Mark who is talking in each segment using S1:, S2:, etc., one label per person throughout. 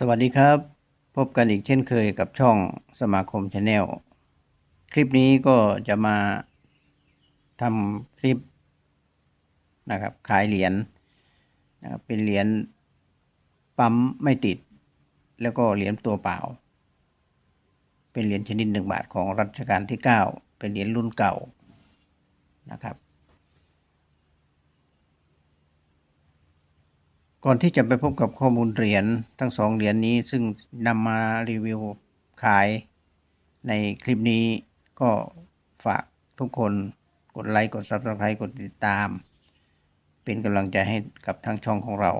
S1: สวัสดีครับ พบกันอีกเช่นเคยกับช่องสมาคมชาแนลคลิปนี้ก็จะมาทำคลิปนะครับ ขายเหรียญนะครับเป็นเหรียญปั๊มไม่ติด แล้วก็เหรียญตัวเปล่า เป็นเหรียญชนิดหนึ่งบาทของรัชกาลที่เก้าเป็นเหรียญรุ่นเก่านะครับ ก่อนที่จะไปพบกับข้อมูลเหรียญทั้งสองเหรียญนี้ซึ่งนำมารีวิวขายในคลิปนี้ก็ฝากทุกคนกดไลค์ กด Subscribe กดติดตาม เป็นกำลังใจให้กับทางช่องของเรา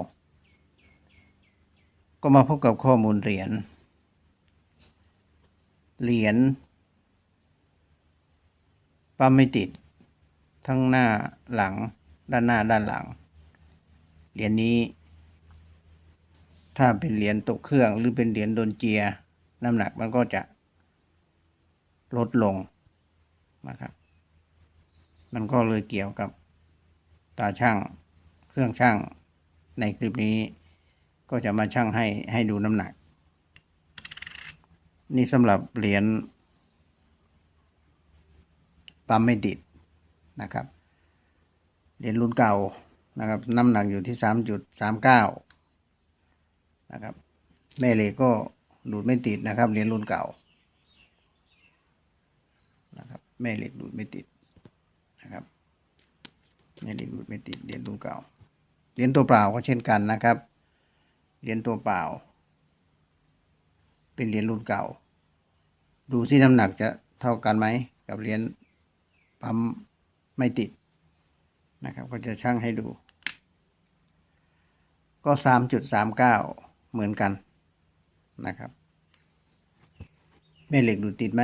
S1: ก็มาพบกับข้อมูลเหรียญ เหรียญปั๊มไม่ติด ทั้งหน้าหลังด้านหน้าด้านหลัง เหรียญนี้ ถ้าเป็นเหรียญตกเครื่องหรือเป็นเหรียญโดนเจีย น้ำหนักมันก็จะลดลงนะครับ มันก็เลยเกี่ยวกับตาช่างเครื่องช่างในคลิปนี้ ก็จะมาช่างให้ให้ดูน้ำหนัก นี่สำหรับเหรียญปั๊มไม่ดิดนะครับเหรียญรุ่นเก่านะครับ น้ำหนักอยู่ที่ 3.39 นะครับ แม่เหล็กก็ดูดไม่ติดนะครับเหรียญรุ่นเก่านะครับ แม่เหล็กดูดไม่ติดนะครับแม่เหล็กดูดไม่ติดเหรียญรุ่นเก่าเหรียญตัวเปล่าก็เช่นกันนะครับเหรียญตัวเปล่า เป็นเหรียญรุ่นเก่า ดูที่น้ำหนักจะเท่ากันไหมกับเหรียญปั๊มไม่ติดนะครับ ก็จะช่างให้ดู ก็สามจุดสามเก้า เหมือนกันนะครับ แม่เหล็กดูดติดไหม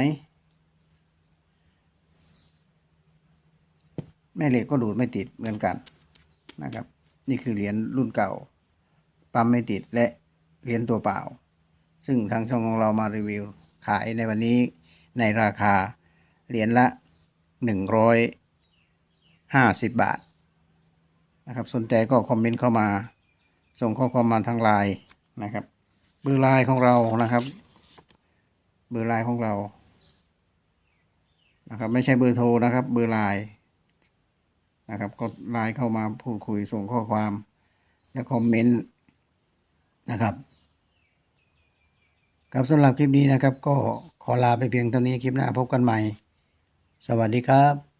S1: แม่เหล็กก็ดูดไม่ติดเหมือนกันนะครับ นี่คือเหรียญรุ่นเก่า ปั๊มไม่ติดและเหรียญตัวเปล่า ซึ่งทางช่องของเรามารีวิวขายในวันนี้ในราคาเหรียญละหนึ่งร้อยห้าสิบบาทนะครับสนใจก็คอมเมนต์เข้ามา ส่งข้อความมาทางไลน์ นะครับเบอร์ไลน์ของเรานะครับ เบอร์ไลน์ของเรา นะครับ ไม่ใช่เบอร์โทรนะครับ เบอร์ไลน์นะครับ ก็ไลน์เข้ามาพูดคุยส่งข้อความ และคอมเมนต์นะครับครับสำหรับคลิปนี้นะครับ ก็ขอลาไปเพียงเท่านี้คลิปหน้าพบกันใหม่ สวัสดีครับ